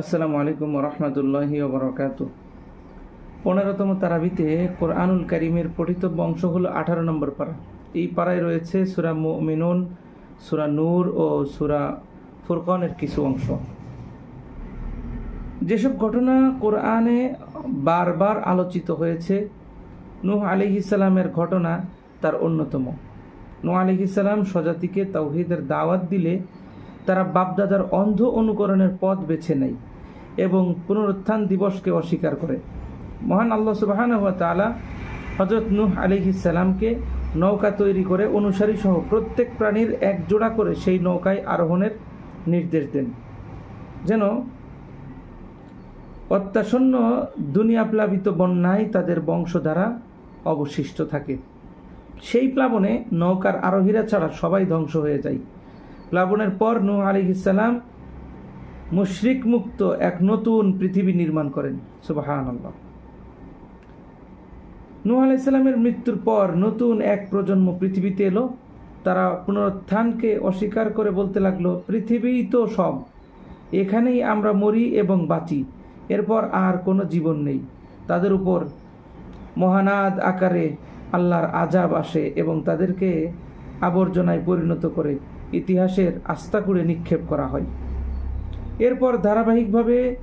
আসসালামু আলাইকুম রহমতুল্লাহি ওবরাকাত পনেরোতম তারাবিতে কোরআনুল করিমের পঠিতব্য অংশ হলো আঠারো নম্বর পারা। এই পাড়ায় রয়েছে সুরা মিনুন সুরা নূর ও সুরা ফুরকনের কিছু অংশ। যেসব ঘটনা কোরআনে বারবার আলোচিত হয়েছে, নূহ আলিহিসাল্লামের ঘটনা তার অন্যতম। নূহ আলিহিসাল্লাম স্বজাতিকে তাওহিদের দাওয়াত দিলে তারা বাপদাদার অন্ধ অনুকরণের পথ বেছে নেয় এবং পুনরুত্থান দিবসকে অস্বীকার করে। মহান আল্লাহ সুবাহান তালা হজরত নূহ আলিহিসাল্লামকে নৌকা তৈরি করে অনুসারী সহ প্রত্যেক প্রাণীর এক জোড়া করে সেই নৌকায় আরোহণের নির্দেশ দেন। যেন অত্যাসন্ন দুনিয়া প্লাবিত বন্যায় তাদের বংশধারা অবশিষ্ট থাকে। সেই প্লাবনে নৌকার আরোহীরা ছাড়া সবাই ধ্বংস হয়ে যায়। প্লাবনের পর নূহ আলী ইসালাম মুশরিক মুক্ত এক নতুন পৃথিবী নির্মাণ করেন। সুবাহান আল্লাহ নূহ আলি ইসলামের মৃত্যুর পর নতুন এক প্রজন্ম পৃথিবীতে এলো। তারা পুনরুত্থানকে অস্বীকার করে বলতে লাগল, পৃথিবীই তো সব। এখানেই আমরা মরি এবং বাঁচি। এরপর আর কোনো জীবন নেই। তাদের উপর মহানাদ আকারে আল্লাহর আজাব আসে এবং তাদেরকে আবর্জনায় পরিণত করে ইতিহাসের আস্তাকুড়ে নিক্ষেপ করা হয়। এরপর ধারাবাহিকভাবে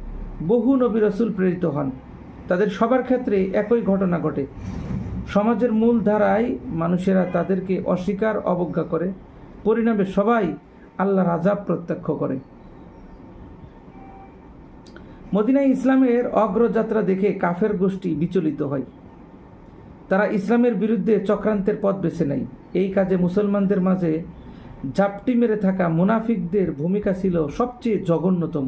বহু নবী রসুল প্রেরিত হন। তাদের সবার ক্ষেত্রে একই ঘটনা ঘটে। সমাজের মূল ধারায় মানুষেরা তাদেরকে অস্বীকার, অবজ্ঞা করে। পরিণামে সবাই আল্লাহ আজাব প্রত্যক্ষ করে। মদিনায় ইসলামের অগ্রযাত্রা দেখে কাফের গোষ্ঠী বিচলিত হয়। তারা ইসলামের বিরুদ্ধে চক্রান্তের পথ বেছে নেয়। এই কাজে মুসলমানদের মাঝে ঝাপটি মেরে থাকা মুনাফিকদের ভূমিকা ছিল সবচেয়ে জঘন্যতম।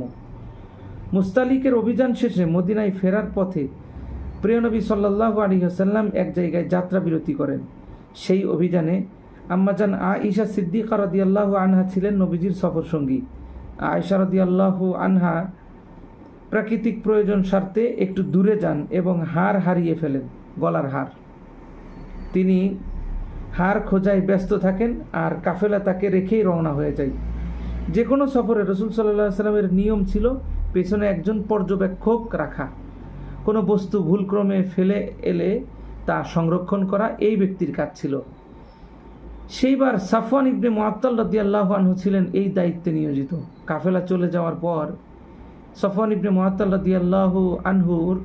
মুস্তালিকের অভিযান শেষে মদিনায় ফেরার পথে প্রিয়নবী সাল্লাহ আলী হাসাল্লাম এক জায়গায় যাত্রা বিরতি করেন। সেই অভিযানে আম্মাজান আ ইশা সিদ্দিকা রদিয়াল্লাহ আনহা ছিলেন নবীজির সফর সঙ্গী আয়সা রদিয়াল্লাহ আনহা প্রাকৃতিক প্রয়োজন স্বার্থে একটু দূরে যান এবং হার হারিয়ে ফেলেন, গলার হার তিনি হার খোঁজায় ব্যস্ত থাকেন আর কাফেলা তাকে রেখেই রওনা হয়ে যায়। যে কোনো সফরে রসুল সাল্লাহ সাল্লামের নিয়ম ছিল পেছনে একজন পর্যবেক্ষক রাখা। কোনো বস্তু ভুলক্রমে ফেলে এলে তা সংরক্ষণ করা এই ব্যক্তির কাজ ছিল। সেইবার সাফওয়ান ইবনে মোয়াত্তাল রদি আনহু ছিলেন এই দায়িত্বে নিয়োজিত। কাফেলা চলে যাওয়ার পর সফওয়ান ইবনে মোয়াত্তাল রদি আনহুর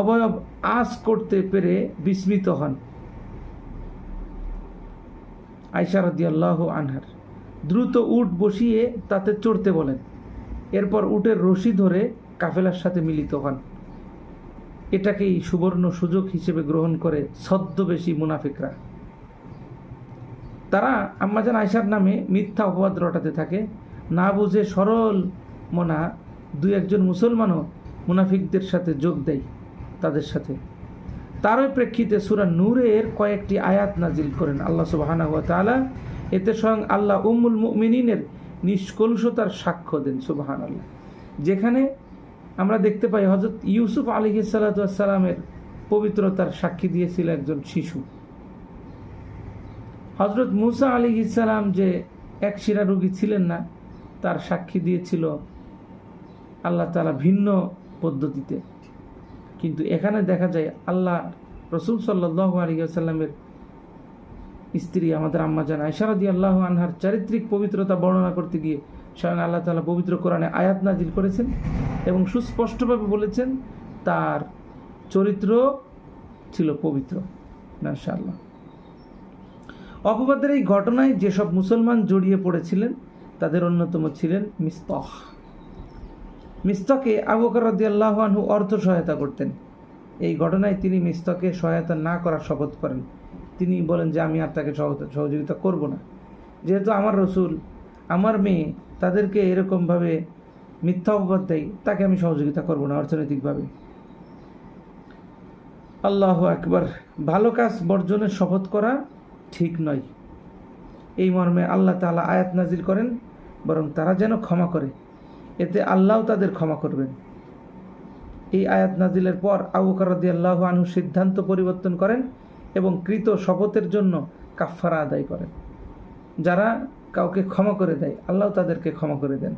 অবয়ব আস করতে পেরে বিস্মিত হন। আয়সা রদি আল্লাহ আনহার। দ্রুত উট বসিয়ে তাতে চড়তে বলেন। এরপর উটের রশি ধরে কাফেলার সাথে মিলিত হন। এটাকেই সুবর্ণ সুযোগ হিসেবে গ্রহণ করে ছদ্মবেশী মুনাফিকরা। তারা আম্মাজান আয়সার নামে মিথ্যা অপবাদ রটাতে থাকে। না বুঝে সরল মনা দুই একজন মুসলমানও মুনাফিকদের সাথে যোগ দেয় তাদের সাথে। তারই প্রেক্ষিতে সুরা নূরের কয়েকটি আয়াত নাজিল করেন। আল্লাহ সুবাহানা হুয়া তালা এতে স্বয়ং আল্লাহ উম্মুল মিনিনের নিষ্কলুষতার সাক্ষ্য দেন সুবাহান আল্লাহ যেখানে আমরা দেখতে পাই হজরত ইউসুফ আলী সাল্লামের পবিত্রতার সাক্ষী দিয়েছিল একজন শিশু। হজরত মুসা আলী ইসালাম যে এক শিরা রুগী ছিলেন না, তার সাক্ষী দিয়েছিল আল্লাহ তালা ভিন্ন পদ্ধতিতে। কিন্তু এখানে দেখা যায় আল্লাহ রসুল সাল্লাহ আলী আসাল্লামের স্ত্রী, আমাদের আম্মাজান আয়সারদি আল্লাহ আনহার চারিত্রিক পবিত্রতা বর্ণনা করতে গিয়ে স্বয়ং আল্লাহ তালা পবিত্র কোরআনে আয়াত নাজিল করেছেন এবং সুস্পষ্টভাবে বলেছেন, তার চরিত্র ছিল পবিত্র। মাশাআল্লাহ। অপবাদের এই ঘটনায় যেসব মুসলমান জড়িয়ে পড়েছিলেন, তাদের অন্যতম ছিলেন মিস্তহ। মিস্তকে রদি আল্লাহানহু অর্থ সহায়তা করতেন। এই ঘটনায় তিনি মিস্তকে সহায়তা না করার শপথ করেন। তিনি বলেন যে, আমি আর তাকে সহযোগিতা করব না। যেহেতু আমার রসুল, আমার মেয়ে তাদেরকে এরকমভাবে মিথ্যা অপবাদ দেয়, তাকে আমি সহযোগিতা করব না অর্থনৈতিকভাবে। আল্লাহ একবার ভালো কাজ বর্জনের শপথ করা ঠিক নয়। এই মর্মে আল্লাহ তালা আয়াত নাজিল করেন, বরং তারা যেন ক্ষমা করে। এতে আল্লাহ তাদের ক্ষমা করবেন। এই আয়াত নাজিলের পর আবুকারদি আল্লাহ আনহু সিদ্ধান্ত পরিবর্তন করেন এবং কৃত শপথের জন্য কাফারা আদায় করেন। যারা কাউকে ক্ষমা করে দেয়, আল্লাহ তাদেরকে ক্ষমা করে দেন।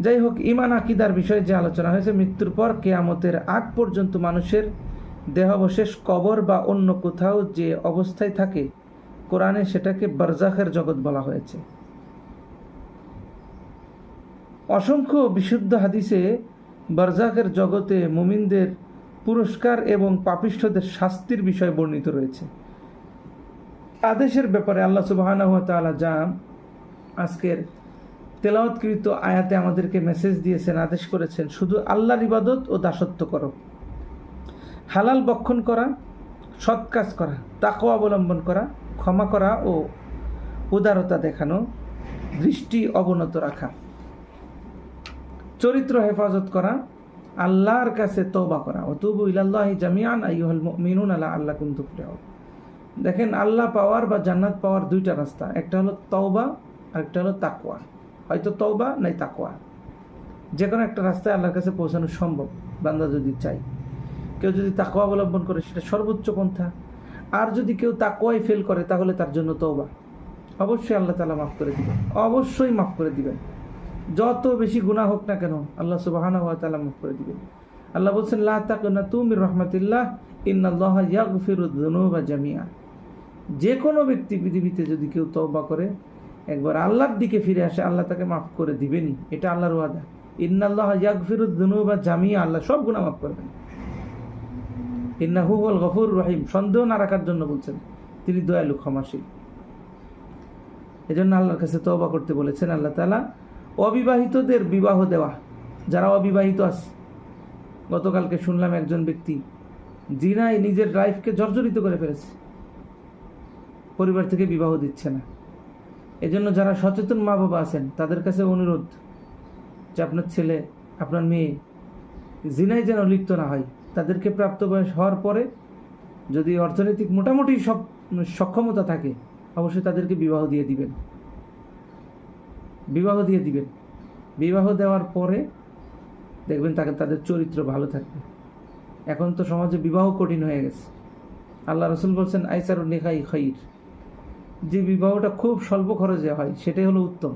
যাই হোক ইমান আকিদার বিষয়ে যে আলোচনা হয়েছে, মৃত্যুর পর কেয়ামতের আগ পর্যন্ত মানুষের দেহাবশেষ কবর বা অন্য কোথাও যে অবস্থায় থাকে, কোরআনে সেটাকে বারজাখের জগৎ বলা হয়েছে। অসংখ্য বিশুদ্ধ হাদিসে বারজাখের জগতে মুমিনদের পুরস্কার এবং পাপিষ্ঠদের শাস্তির বিষয় বর্ণিত রয়েছে। আদেশের ব্যাপারে আল্লাহ সুবাহানা হুয়া তাআলা যা আজকের তেলাওয়াতকৃত আয়াতে আমাদেরকে মেসেজ দিয়েছেন, আদেশ করেছেন, শুধু আল্লাহর ইবাদত ও দাসত্ব করো। হালাল বক্ষণ করা, সৎ কাজ করা তাকও অবলম্বন করা, ক্ষমা করা ও উদারতা দেখানো, দৃষ্টি অবনত রাখা। চরিত্র হেফাজত করা, আল্লাহর কাছে তওবা করা। অতুবু ইলাল্লাহি জামিয়ান আইয়ুহাল মিনুন আলা আল্লাহ কুম দেখেন, আল্লাহ পাওয়ার বা জান্নাত পাওয়ার দুইটা রাস্তা। একটা হলো তওবা আর একটা হলো তাকওয়া। হয়তো তওবা নাই তাকওয়া। যে কোনো একটা রাস্তায় আল্লাহর কাছে পৌঁছানো সম্ভব, বান্দা যদি চাই কেউ যদি তাকওয়া অবলম্বন করে, সেটা সর্বোচ্চ পন্থা। আর যদি কেউ তাকওয়াই ফেল করে, তাহলে তার জন্য তওবা। অবশ্যই আল্লাহ তালা মাফ করে দিবেন। অবশ্যই মাফ করে দিবেন। যত বেশি গুনাহ হোক না কেন, আল্লাহ সুবাহানা ওয়া তাআলা মাফ করে দিবেন। আল্লাহ বলছেন, লা তাকুনা তুমির রহমাতিল্লাহ, ইন্নাল্লাহ জামিয়া যে কোনো ব্যক্তি পৃথিবীতে যদি কেউ তওবা করে, একবার আল্লাহর দিকে ফিরে আসে, আল্লাহ তাকে মাফ করে দিবেনই। এটা আল্লাহর ওয়াদা। ইন্নাল্লাহ ইয়াগফিরুদ যুনুবা জামিয়া আল্লাহ সব গুনাহ মাফ করবেন ইন্নাহু হুয়াল গফুর রহিম, সন্দেহ না রাখার জন্য বলছেন, তিনি দয়ালু ক্ষমাশীল। এজন্য আল্লাহর কাছে তওবা করতে বলেছেন, আল্লাহ তাআলা অবিবাহিতদের বিবাহ দেওয়া। যারা অবিবাহিত আছে, গতকালকে শুনলাম একজন ব্যক্তি, জিনাই নিজের লাইফকে জর্জরিত করে ফেলেছে। পরিবার থেকে বিবাহ দিচ্ছে না। এজন্য যারা সচেতন মা বাবা আছেন, তাদের কাছে অনুরোধ যে আপনার ছেলে, আপনার মেয়ে জিনাই যেন লিপ্ত না হয়, তাদেরকে প্রাপ্ত বয়স হওয়ার পরে যদি অর্থনৈতিক মোটামুটি সব, সক্ষমতা থাকে, অবশ্যই তাদেরকে বিবাহ দিয়ে দিবেন। বিবাহ দিয়ে দিবেন। বিবাহ দেওয়ার পরে দেখবেন তাকে, তাদের চরিত্র ভালো থাকবে। এখন তো সমাজে বিবাহ কঠিন হয়ে গেছে। আল্লাহ রসুল বলছেন, আইসার নেখাই খৈর যে বিবাহটা খুব স্বল্প খরচে হয়, সেটাই হলো উত্তম।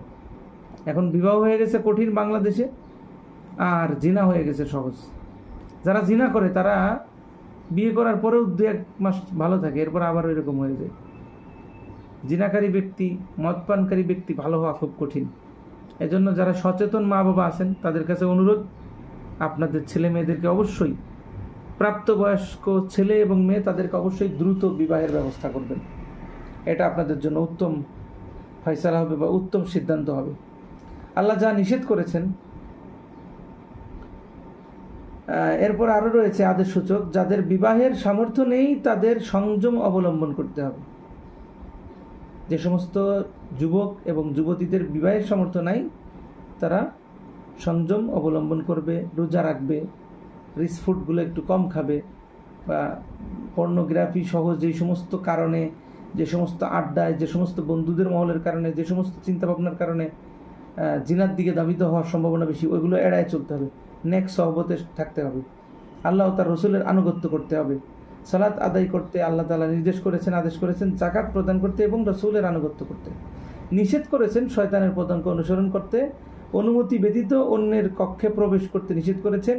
এখন বিবাহ হয়ে গেছে কঠিন বাংলাদেশে, আর জিনা হয়ে গেছে সহজ। যারা জিনা করে, তারা বিয়ে করার পরেও দু এক মাস ভালো থাকে, এরপর আবার এরকম হয়ে যায়। জিনাকারী ব্যক্তি, মদপানকারী ব্যক্তি ভালো হওয়া খুব কঠিন। এজন্য যারা সচেতন মা বাবা আছেন, তাদের কাছে অনুরোধ, আপনাদের ছেলে মেয়েদেরকে অবশ্যই প্রাপ্তবয়স্ক ছেলে এবং মেয়ে তাদেরকে অবশ্যই দ্রুত বিবাহের ব্যবস্থা করবেন। এটা আপনাদের জন্য উত্তম ফয়সালা হবে বা উত্তম সিদ্ধান্ত হবে। আল্লাহ যা নিষেধ করেছেন এরপর আরও রয়েছে আদেশ সূচক যাদের বিবাহের সামর্থ্য নেই তাদের সংযম অবলম্বন করতে হবে। যে সমস্ত যুবক এবং যুবতীদের বিবাহের সামর্থ্য নাই, তারা সংযম অবলম্বন করবে, রোজা রাখবে, রিচ ফুডগুলো একটু কম খাবে, বা পর্নোগ্রাফি সহ যে সমস্ত কারণে, যে সমস্ত আড্ডায়, যে সমস্ত বন্ধুদের মহলের কারণে, যে সমস্ত চিন্তাভাবনার কারণে জিনার দিকে দাবিত হওয়ার সম্ভাবনা বেশি, ওইগুলো এড়ায় চলতে হবে। নেক্সট সহবতে থাকতে হবে। আল্লাহ তার রসুলের আনুগত্য করতে হবে। সালাত আদায় করতে আল্লাহ তালা নির্দেশ করেছেন, আদেশ করেছেন জাকাত প্রদান করতে এবং রসুলের আনুগত্য করতে। নিষেধ করেছেন শয়তানের প্রদানকে অনুসরণ করতে, অনুমতি ব্যতীত অন্যের কক্ষে প্রবেশ করতে নিষেধ করেছেন,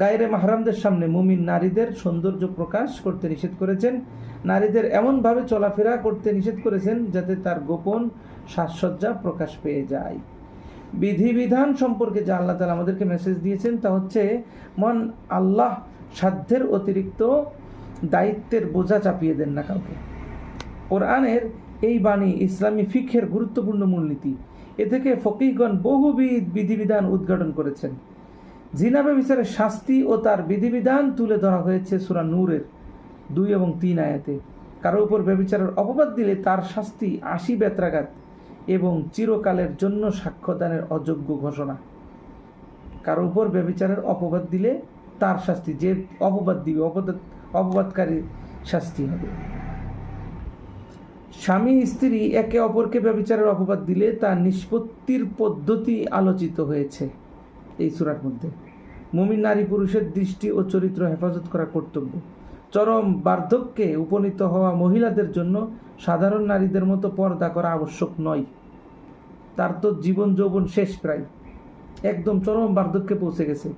গায়ের মাহরামদের সামনে মুমিন নারীদের সৌন্দর্য প্রকাশ করতে নিষেধ করেছেন, নারীদের এমনভাবে চলাফেরা করতে নিষেধ করেছেন যাতে তার গোপন সাজসজ্জা প্রকাশ পেয়ে যায়। বিধিবিধান সম্পর্কে যা আল্লাহ তালা আমাদেরকে মেসেজ দিয়েছেন তা হচ্ছে, মন আল্লাহ সাধ্যের অতিরিক্ত দায়িত্বের বোঝা চাপিয়ে দেন না কাউকে। কোরআনের এই বাণী ইসলামী ফিক্ষের গুরুত্বপূর্ণ মূলনীতি। এ থেকে ফকিগণ বহুবিধ বিধিবিধান উদ্ঘাটন করেছেন। জিনাবে বিচারের শাস্তি ও তার বিধিবিধান তুলে ধরা হয়েছে সুরা নূরের দুই এবং তিন আয়াতে। কারও উপর ব্যবিচারের অপবাদ দিলে তার শাস্তি আশি বেত্রাঘাত এবং চিরকালের জন্য সাক্ষ্যদানের অযোগ্য ঘোষণা। কারও উপর ব্যবিচারের অপবাদ দিলে তার শাস্তি যে অপবাদ দিবে, অপবাদ অপবাদকারী শাস্তি হবে। স্বামী স্ত্রী একে অপরকে ব্যবিচারের অপবাদ দিলে তার নিষ্পত্তির পদ্ধতি আলোচিত হয়েছে এই সুরার মধ্যে। মুমিন নারী পুরুষের দৃষ্টি ও চরিত্র হেফাজত করা কর্তব্য। চরম বার্ধক্যে উপনীত হওয়া মহিলাদের জন্য সাধারণ নারীদের মতো পর্দা করা আবশ্যক নয়। তার তো জীবন যৌবন শেষ প্রায়। একদম চরম বার্ধক্যে পৌঁছে গেছে।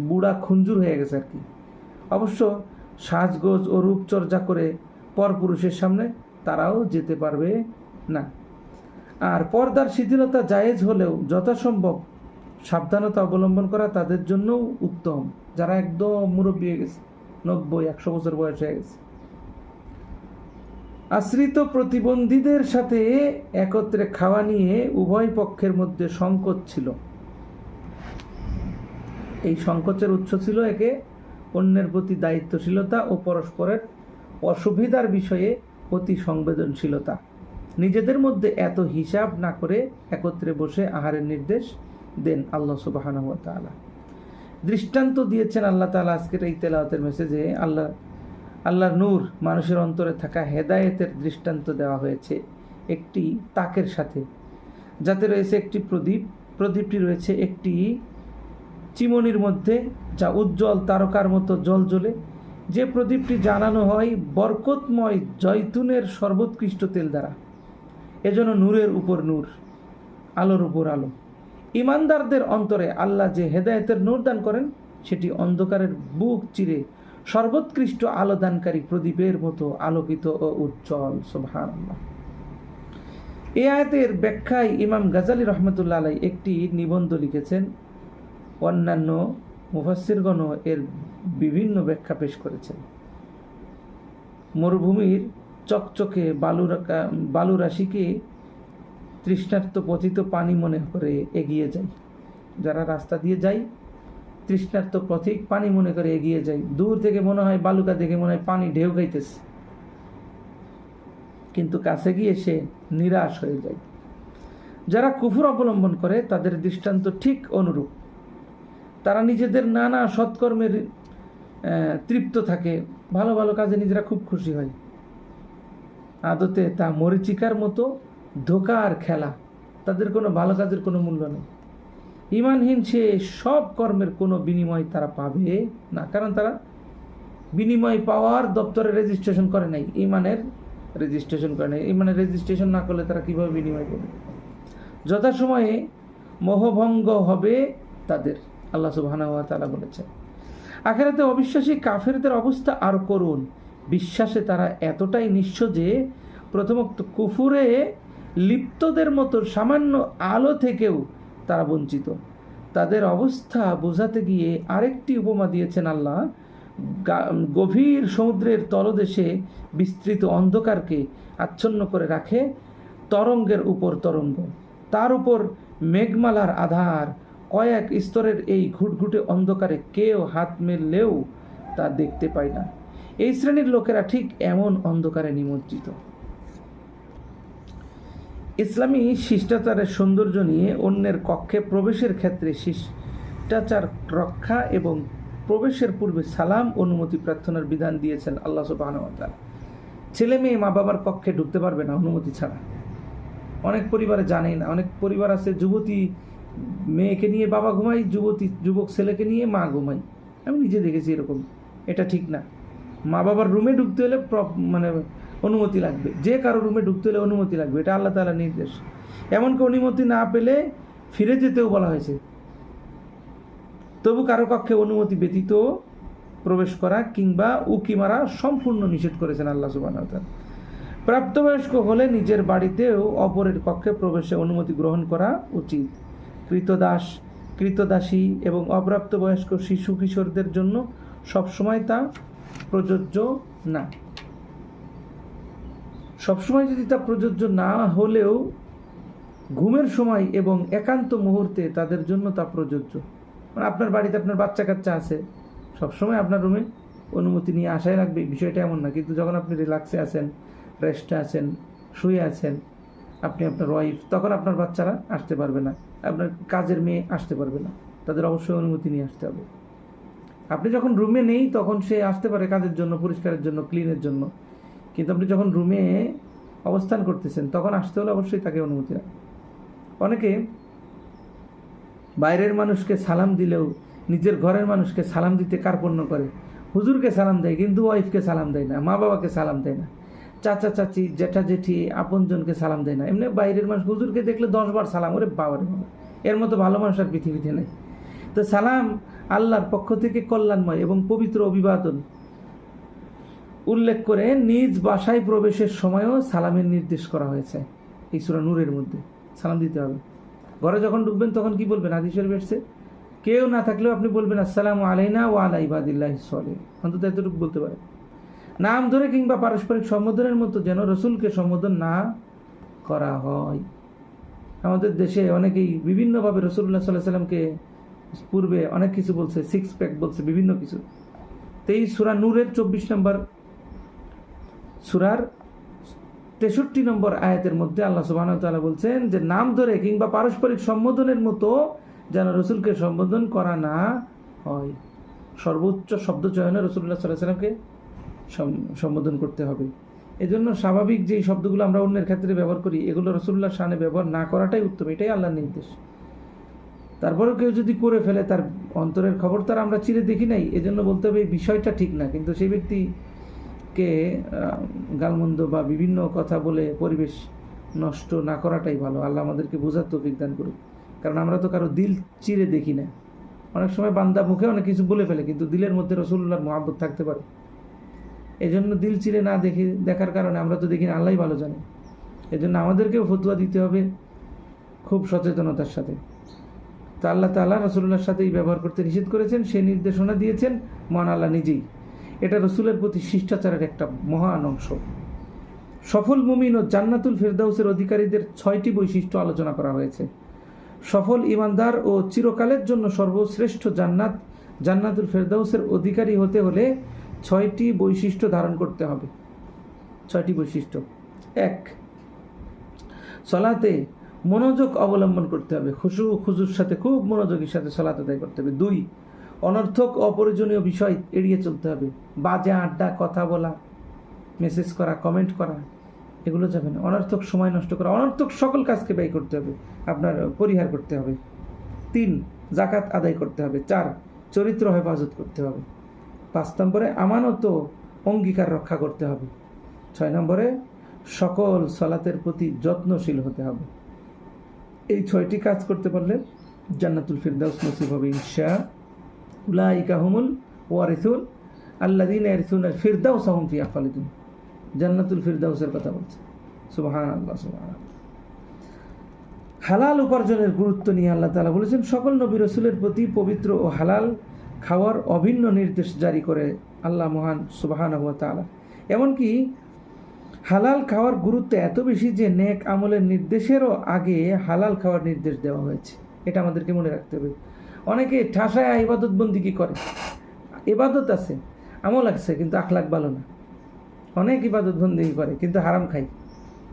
বুড়া খুঞ্জুর হয়ে গেছে আর কি। অবশ্য সাজগোজ ও রূপচর্চা করে পরপুরুষের সামনে তারাও যেতে পারবে না। আর পর্দার শিথিলতা জায়েজ হলেও যথাসম্ভব সাবধানতা অবলম্বন করা তাদের জন্যও উত্তম। যারা একদম মুরব্বী হয়ে গেছে, নব্বই, একশো বছর বয়স হয়ে গেছে। আশ্রিত প্রতিবন্ধীদের সাথে একত্রে খাওয়া নিয়ে উভয় পক্ষের মধ্যে সংকোচ ছিল। এই সংকোচের উৎস ছিল একে অন্যের প্রতি দায়িত্বশীলতা ও পরস্পরের অসুবিধার বিষয়ে অতি সংবেদনশীলতা। নিজেদের মধ্যে এত হিসাব না করে একত্রে বসে আহারের নির্দেশ দেন আল্লাহ সুবাহান তাআলা। দৃষ্টান্ত দিয়েছেন আল্লাহ তাআলা আজকের এই তেলাওয়াতের মেসেজে আল্লাহ আল্লাহর নূর মানুষের অন্তরে থাকা হেদায়েতের দৃষ্টান্ত দেওয়া হয়েছে একটি তাকের সাথে। যাতে রয়েছে একটি প্রদীপ, প্রদীপটি রয়েছে একটি চিমনির মধ্যে যা উজ্জ্বল তারকার মতো জল জ্বলে, যে প্রদীপটি জানানো হয় বরকতময় জৈতুনের সর্বোৎকৃষ্ট তেল দ্বারা। এজন্য নূরের উপর নূর, আলোর উপর আলো। ইমানদারদের অন্তরে আল্লাহ যে হেদায়েতের নূর দান করেন, সেটি অন্ধকারের বুক চিরে সর্বোৎকৃষ্ট আলোদানকারী প্রদীপের মতো আলোকিত ও উজ্জ্বল সোভান এ আয়াতের ব্যাখ্যায় ইমাম গাজালি রহমতুল্লাহ আলাই একটি নিবন্ধ লিখেছেন অন্যান্য মুফাসিরগণও এর বিভিন্ন ব্যাখ্যা পেশ করেছেন। মরুভূমির চকচকে বালুরাকা বালুরাশিকে তৃষ্ণার্ত পথিত পানি মনে করে এগিয়ে যায়। যারা রাস্তা দিয়ে যায়, তৃষ্ণার্ত পথিক পানি মনে করে এগিয়ে যায়। দূর থেকে মনে হয় বালুকা দেখে মনে হয় পানি ঢেউ গাইতেছে। কিন্তু কাছে গিয়ে সে নিরাশ হয়ে যায়। যারা কুফুর অবলম্বন করে, তাদের দৃষ্টান্ত ঠিক অনুরূপ। তারা নিজেদের নানা সৎকর্মের তৃপ্ত থাকে, ভালো ভালো কাজে নিজেরা খুব খুশি হয়। আদতে তা মরিচিকার মতো ধোকা আর খেলা, তাদের কোনো ভালো কাজের কোনো মূল্য নেই। ইমানহীন সে সব কর্মের কোনো বিনিময় তারা পাবে না, কারণ তারা বিনিময় পাওয়ার দপ্তরে রেজিস্ট্রেশন করে নাই, ইমানের রেজিস্ট্রেশন করে নাই। ইমানের রেজিস্ট্রেশন না করলে তারা কীভাবে বিনিময় করবে? যথাসময়ে মোহভঙ্গ হবে তাদের। আল্লাহ সুবহানাহু ওয়া তাআলা বলেছেন। আখেরাতে অবিশ্বাসী কাফেরদের অবস্থা আরও করুন। বিশ্বাসে তারা এতটাই নিঃস্ব যে প্রথমত কুফুরে লিপ্তদের মতো সামান্য আলো থেকেও তারা বঞ্চিত। তাদের অবস্থা বোঝাতে গিয়ে আরেকটি উপমা দিয়েছেন আল্লাহ। গভীর সমুদ্রের তলদেশে বিস্তৃত অন্ধকারকে আচ্ছন্ন করে রাখে তরঙ্গের উপর তরঙ্গ। তার উপর মেঘমালার আধার কয়েক স্তরের এই ঘুটঘুটে অন্ধকারে কেউ হাত মেললেও তা দেখতে পায় না। এই শ্রেণির লোকেরা ঠিক এমন অন্ধকারে নিমজ্জিত। ইসলামী শিষ্টাচারের সৌন্দর্য নিয়ে অন্যের কক্ষে প্রবেশের ক্ষেত্রে শিষ্টাচার, রক্ষা এবং প্রবেশের পূর্বে সালাম, অনুমতি, প্রার্থনার বিধান দিয়েছেন আল্লাহ তাআলা। ছেলে মেয়ে মা বাবার কক্ষে ঢুকতে পারবে না অনুমতি ছাড়া। অনেক পরিবারে জানেই না, অনেক পরিবার আছে যুবতী মেয়েকে নিয়ে বাবা ঘুমাই, যুবতী, যুবক ছেলেকে নিয়ে মা ঘুমাই। আমি নিজে দেখেছি এরকম। এটা ঠিক না। মা বাবার রুমে ঢুকতে হলে মানে অনুমতি লাগবে। যে কারও রুমে ঢুকতে হলে অনুমতি লাগবে। এটা আল্লাহ তাআলার নির্দেশ। এমনকি অনুমতি না পেলে ফিরে যেতেও বলা হয়েছে। তবু কারও কক্ষে অনুমতি ব্যতীত প্রবেশ করা কিংবা উকি মারা সম্পূর্ণ নিষেধ করেছেন আল্লাহ তাআলা। প্রাপ্তবয়স্ক হলে নিজের বাড়িতেও অপরের কক্ষে প্রবেশে অনুমতি গ্রহণ করা উচিত। কৃতদাস, কৃতদাসী এবং অপ্রাপ্তবয়স্ক শিশু কিশোরদের জন্য সবসময় তা প্রযোজ্য না। সবসময় যদি তা প্রযোজ্য না হলেও ঘুমের সময় এবং একান্ত মুহূর্তে তাদের জন্য তা প্রযোজ্য। মানে আপনার বাড়িতে আপনার বাচ্চা কাচ্চা আছে, সবসময় আপনার রুমে অনুমতি নিয়ে আসাই লাগবে বিষয়টা এমন না। কিন্তু যখন আপনি রিল্যাক্সে আছেন রেস্টে আছেন, শুয়ে আছেন আপনি আপনার ওয়াইফ তখন আপনার বাচ্চারা আসতে পারবে না। আপনার কাজের মেয়ে আসতে পারবে না। তাদের অবশ্যই অনুমতি নিয়ে আসতে হবে। আপনি যখন রুমে নেই, তখন সে আসতে পারে কাজের জন্য, পরিষ্কারের জন্য ক্লিনের জন্য। কিন্তু আপনি যখন রুমে অবস্থান করতেছেন, তখন আসতে হলে অবশ্যই তাকে অনুমতি লাগবে অনেকে বাইরের মানুষকে সালাম দিলেও, নিজের ঘরের মানুষকে সালাম দিতে কার্পণ্য করে। হুজুরকে সালাম দেয়, কিন্তু ওয়াইফকে সালাম দেয় না মা বাবাকে সালাম দেয় না। চাচা চাচি জেঠা জেঠি আপনজনকে সালাম দেয় না। এমনি বাইরের মানুষ হুজুরকে দেখলে দশ বার সালাম, ওরে বাবারে বাবা। এর মতো ভালো মানুষ আর পৃথিবীতে নেই। তো সালাম আল্লাহর পক্ষ থেকে কল্যাণময় এবং পবিত্র অভিবাদন। উল্লেখ করে নিজ বাসায় প্রবেশের সময়ও সালামের নির্দেশ করা হয়েছে। এই সুরা নূরের মধ্যে সালাম দিতে হবে। ঘরে যখন ঢুকবেন তখন কি বলবেন? শরীফ এসছে, কেউ না থাকলেও আপনি বলবেন, আসসালামু আলাইনা ও আলা ইবাদিল্লাহ সলে অন্তত এতটুকু বলতে পারেন। নাম ধরে কিংবা পারস্পরিক সম্বোধনের মতো যেন রসুলকে সম্বোধন না করা হয়। আমাদের দেশে অনেকেই বিভিন্নভাবে রসুল্লাহ সাল্লাহ সাল্লামকে পূর্বে অনেক কিছু বলছে সিক্স প্যাক বলছে, বিভিন্ন কিছু। তো এই সুরা নূরের চব্বিশ নম্বর, সুরার তেষট্টি নম্বর আয়াতের মধ্যে আল্লাহ সুবাহ তাআলা বলছেন যে, নাম ধরে কিংবা পারস্পরিক সম্বোধনের মতো যেন রসুলকে সম্বোধন করা না হয়। সর্বোচ্চ শব্দ চয়নে রসুল্লাহ সাল্লাহ সাল্লামকে সম্বোধন করতে হবে। এজন্য স্বাভাবিক যেই শব্দগুলো আমরা অন্যের ক্ষেত্রে ব্যবহার করি, এগুলো রসুল্লাহ শানে ব্যবহার না করাটাই উত্তম, এটাই আল্লাহর নির্দেশ। তারপরেও কেউ যদি করে ফেলে, তার অন্তরের খবর তার আমরা চিরে দেখি নাই, এজন্য বলতে হবে এই বিষয়টা ঠিক না। কিন্তু সেই ব্যক্তিকে গালমন্দ বা বিভিন্ন কথা বলে পরিবেশ নষ্ট না করাটাই ভালো। আল্লাহ আমাদেরকে বোঝার তৌফিক দান করুক। কারণ আমরা তো কারও দিল চিরে দেখি না। অনেক সময় বান্দা মুখে অনেক কিছু বলে ফেলে, কিন্তু দিলের মধ্যে রসুল্লাহর মহাব্বত থাকতে পারে। এই জন্য দিল চিরে না দেখে, দেখার কারণে আমরা তো দেখি আল্লাহ ভালো জানে। এই জন্য আমাদেরকেও ফতুয়া দিতে হবে খুব সচেতনতার সাথে। তা আল্লাহ তাল্লাহ রসুল্লাহর সাথে এই ব্যবহার করতে নিষেধ করেছেন, সে নির্দেশনা দিয়েছেন, মহান আল্লাহ নিজেই। এটা রসুলের প্রতি শিষ্টাচারের একটা মহান অংশ। সফল মুমিন ও জান্নাতুল ফেরদাউসের অধিকারীদের ছয়টি বৈশিষ্ট্য আলোচনা করা হয়েছে। সফল ইমানদার ও চিরকালের জন্য সর্বশ্রেষ্ঠ জান্নাত, জান্নাতুল ফেরদাউসের অধিকারী হতে হলে ছয়টি বৈশিষ্ট্য ধারণ করতে হবে। ছয়টি বৈশিষ্ট্য। এক, সলাতে মনোযোগ অবলম্বন করতে হবে। খুশু, খুজুর সাথে খুব মনোযোগের সাথে সলাত আদায় করতে হবে। দুই, অনর্থক অপ্রয়োজনীয় বিষয় এড়িয়ে চলতে হবে। বাজে আড্ডা, কথা বলা মেসেজ করা কমেন্ট করা, এগুলো যাবে না। অনর্থক সময় নষ্ট করা, অনর্থক সকল কাজকে ব্যয় করতে হবে। আপনার পরিহার করতে হবে। তিন, জাকাত আদায় করতে হবে। চার, চরিত্র হেফাজত করতে হবে। পাঁচ নম্বরে আমানত অঙ্গীকার রক্ষা করতে হবে। ছয় নম্বরে সকল সলাতের প্রতি যত্নশীল হতে হবে। এই ছয়টি কাজ করতে পারলে জান্নাতুল ফিরদাউস নসিব হবে ইনশা। উলাইকা হুমুল ওয়ারিসুন আল্লাদিন ইয়ারিসুন আল ফিরদাউস হুম ফিয়া জান্নাতুল ফিরদাউসের কথা বলছে। সুবহান আল্লাহ সুবহান হালাল উপার্জনের গুরুত্ব নিয়ে আল্লাহ তাআলা বলেছেন, সকল নবী রসুলের প্রতি পবিত্র ও হালাল খাওয়ার অভিন্ন নির্দেশ জারি করে আল্লাহ মহান সুবাহান তাআলা। এমনকি হালাল খাওয়ার গুরুত্ব এত বেশি যে নেক আমলের নির্দেশেরও আগে হালাল খাওয়ার নির্দেশ দেওয়া হয়েছে। এটা আমাদেরকে মনে রাখতে হবে। অনেকে ঠাসায় ইবাদত বন্দি কি করে? ইবাদত আছে, আমল আছে, কিন্তু আখলাখ ভালো না। অনেক ইবাদত বন্দি করে, কিন্তু হারাম খাই।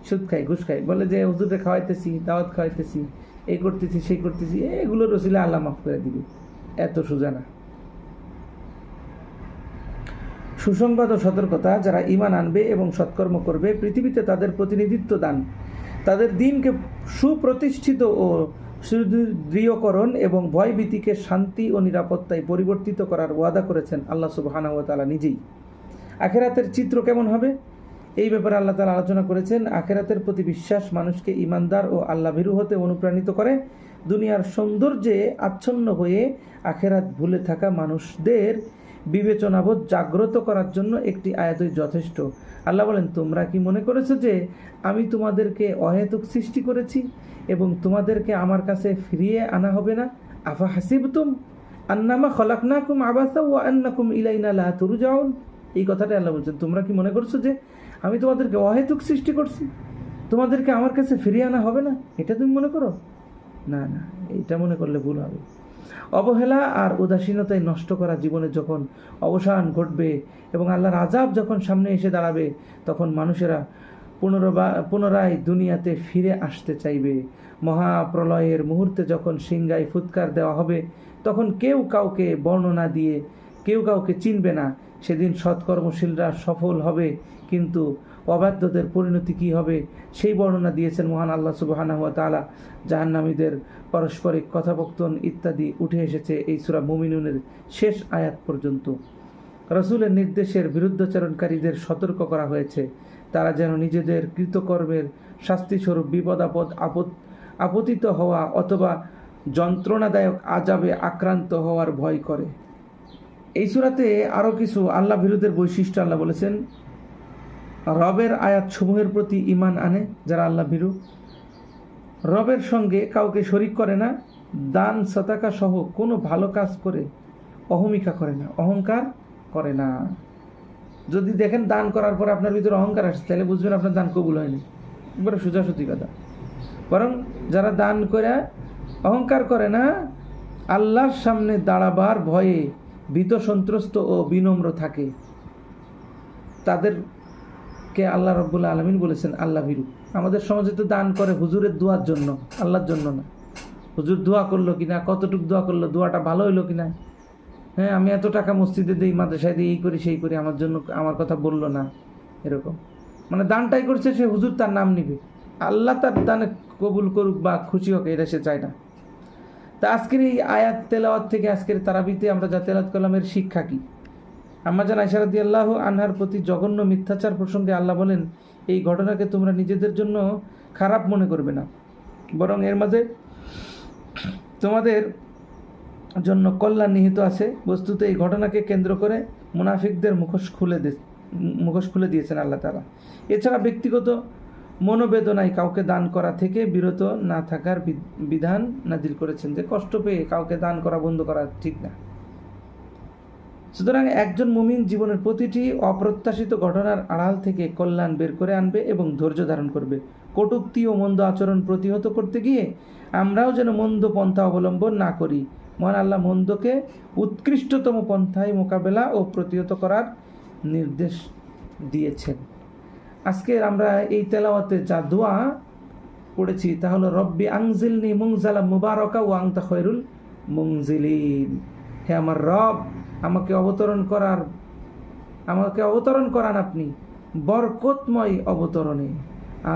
সুদ খাই, ঘুষ খাই। বলে যে হুজুরে খাওয়াইতেছি, দাওয়াত খাওয়াইতেছি, এই করতেছি, সেই করতেছি। এগুলো রসিলে আল্লাহ মাফ করে দিবে। এত সোজা না। সুসংবাদ ও সতর্কতা যারা ইমান আনবে এবং সৎকর্ম করবে, পৃথিবীতে তাদের প্রতিনিধিত্ব দান। তাদের দিনকে সুপ্রতিষ্ঠিত ও সুদৃঢ়করণ এবং ভয়ভীতিকে শান্তি ও নিরাপত্তায় পরিবর্তিত করার ওয়াদা করেছেন আল্লাহ তাআলা নিজেই। আখেরাতের চিত্র কেমন হবে? এই ব্যাপারে আল্লাহ তালা আলোচনা করেছেন, আখেরাতের প্রতি বিশ্বাস মানুষকে ইমানদার ও আল্লাহ ভীরু হতে অনুপ্রাণিত করে। দুনিয়ার সৌন্দর্যে আচ্ছন্ন হয়ে আখেরাত ভুলে থাকা মানুষদের বিবেচনাবোধ জাগ্রত করার জন্য একটি আয়াতই যথেষ্ট। আল্লাহ বলেন, তোমরা কি মনে করেছ যে আমি তোমাদেরকে অহেতুক সৃষ্টি করেছি এবং তোমাদেরকে আমার কাছে ফিরিয়ে আনা হবে না? আফা হাসিবতুম আন্নামা খলাকনাকুম আবাসা ও আন্নাকুম ইলাইনা লা তুরজাউন? এই কথাটা আল্লাহ বলছেন, তোমরা কি মনে করছ যে আমি তোমাদেরকে অহেতুক সৃষ্টি করছি? তোমাদেরকে আমার কাছে ফিরিয়ে আনা হবে না? এটা তুমি মনে করো? না না, এটা মনে করলে ভুল হবে। অবহেলা আর উদাসীনতায় নষ্ট করা জীবনে যখন অবসান ঘটবে এবং আল্লাহর আজাব যখন সামনে এসে দাঁড়াবে, তখন মানুষেরা পুনরবা, পুনরায় দুনিয়াতে ফিরে আসতে চাইবে। মহাপ্রলয়ের মুহূর্তে যখন সিংগায় ফুৎকার দেওয়া হবে, তখন কেউ কাউকে বর্ণনা দিয়ে, কেউ কাউকে চিনবে না। সেদিন সৎকর্মশীলরা সফল হবে, কিন্তু অবাধ্যদের পরিণতি কী হবে সেই বর্ণনা দিয়েছেন মহান আল্লাহ সুবাহানা হুয়া তালা জাহান্নামীদের পারস্পরিক কথাবক্তন ইত্যাদি উঠে এসেছে এই সুরা মুমিনুনের শেষ আয়াত পর্যন্ত। রসুলের নির্দেশের বিরুদ্ধাচরণকারীদের সতর্ক করা হয়েছে। তারা যেন নিজেদের কৃতকর্মের শাস্তিস্বরূপ বিপদ, আপদ আপদ, আপতিত হওয়া অথবা যন্ত্রণাদায়ক আজাবে আক্রান্ত হওয়ার ভয় করে। এই সুরাতে আরও কিছু আল্লাহ বিরুদ্ধের বৈশিষ্ট্য আল্লাহ বলেছেন রবের আয়াত সমূহের প্রতি ইমান আনে যারা আল্লাহ ভীরু। রবের সঙ্গে কাউকে শরিক করে না, দান সতাকা সহ কোনো ভালো কাজ করে অহমিকা করে না, অহংকার করে না। যদি দেখেন দান করার পর আপনার ভিতরে অহংকার আসছে তাহলে বুঝবেন আপনার দান কবুল হয়নি। এবারে সোজাসুতি কথা। বরং যারা দান করে, অহংকার করে না, আল্লাহর সামনে দাঁড়াবার ভয়ে ভীত সন্ত্রস্ত ও বিনম্র থাকে। তাদেরকে আল্লাহ রব্বুল্লা আলমিন বলেছেন, আল্লাহ বিরু আমাদের সমাজে তো দান করে হুজুরের দোয়ার জন্য, আল্লাহর জন্য না। হুজুর দোয়া করল কিনা, কতটুকু দোয়া করল, দোয়াটা ভালো হইল কিনা? হ্যাঁ আমি এত টাকা মসজিদে দিই, মাদ্রাসায় দিই, এই করি, সেই করি, আমার জন্য আমার কথা বলল না, এরকম। মানে দানটাই করছে সে, হুজুর তার নাম নিবে। আল্লাহ তার দানে কবুল করুক বা খুশি হোক, এটা সে চায় না। তা আজকের এই আয়াত তেলাওয়াত থেকে, আজকের তারাবিতে আমরা যা তেলাত করলাম, এর শিক্ষা কি? আমাজান আইসারাদি আল্লাহ আনহার প্রতি জঘন্য মিথ্যাচার প্রসঙ্গে আল্লাহ বলেন, এই ঘটনাকে তোমরা নিজেদের জন্য খারাপ মনে করবে না। বরং এর মাঝে তোমাদের জন্য কল্যাণ নিহিত আছে। বস্তুত এই ঘটনাকে কেন্দ্র করে মুনাফিকদের মুখোশ খুলে দে মুখোশ খুলে দিয়েছেন আল্লাহ তালা এছাড়া ব্যক্তিগত মনোবেদনায় কাউকে দান করা থেকে বিরত না থাকার বিধান নাজিল করেছেন যে কষ্ট পেয়ে কাউকে দান করা বন্ধ করা ঠিক না। সুতরাং একজন মুমিন জীবনের প্রতিটি অপ্রত্যাশিত ঘটনার আড়াল থেকে কল্যাণ বের করে আনবে এবং ধৈর্য ধারণ করবে। কটুক্তি ও মন্দ আচরণ প্রতিহত করতে গিয়ে আমরাও যেন মন্দ পন্থা অবলম্বন না করি। মহান আল্লাহ মন্দকে উৎকৃষ্টতম পন্থায় মোকাবেলা ও প্রতিহত করার নির্দেশ দিয়েছেন। আজকে আমরা এই তেলাওয়াতে যা দোয়া পড়েছি তা হলো, রব্বি আংজিলনি মুংজালা মুবারকা ও আংতা খৈরুল মুংজিলিন। হে আমার রব আমাকে অবতরণ করার, আমাকে অবতরণ করান আপনি, বরকতময় অবতরণে।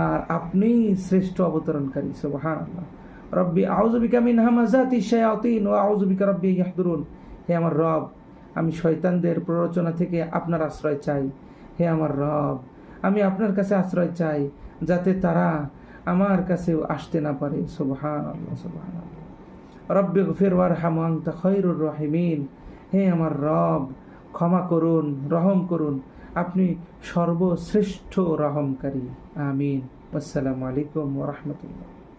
আর আপনি শ্রেষ্ঠ অবতরণকারী সুবহান আল্লাহ রব্বি আউজুবিকা মিন হামাজাতি শায়াতিন ও আউজুবিকা রব্বি ইয়াহদুরুন। হে আমার রব, আমি শয়তানদের প্ররোচনা থেকে আপনার আশ্রয় চাই। হে আমার রব, আমি আপনার কাছে আশ্রয় চাই, যাতে তারা আমার কাছে আসতে না পারে। সুবহান আল্লাহ সুবহান আল্লাহ রব্বে গফির ওয়ার হামাংতা খৈরুর রহিমিন। হে আমার রব ক্ষমা করুন রহম করুন। আপনি সর্বশ্রেষ্ঠ রহমকারী। আমিন। আসসালামু আলাইকুম রহমতুল্লাহ।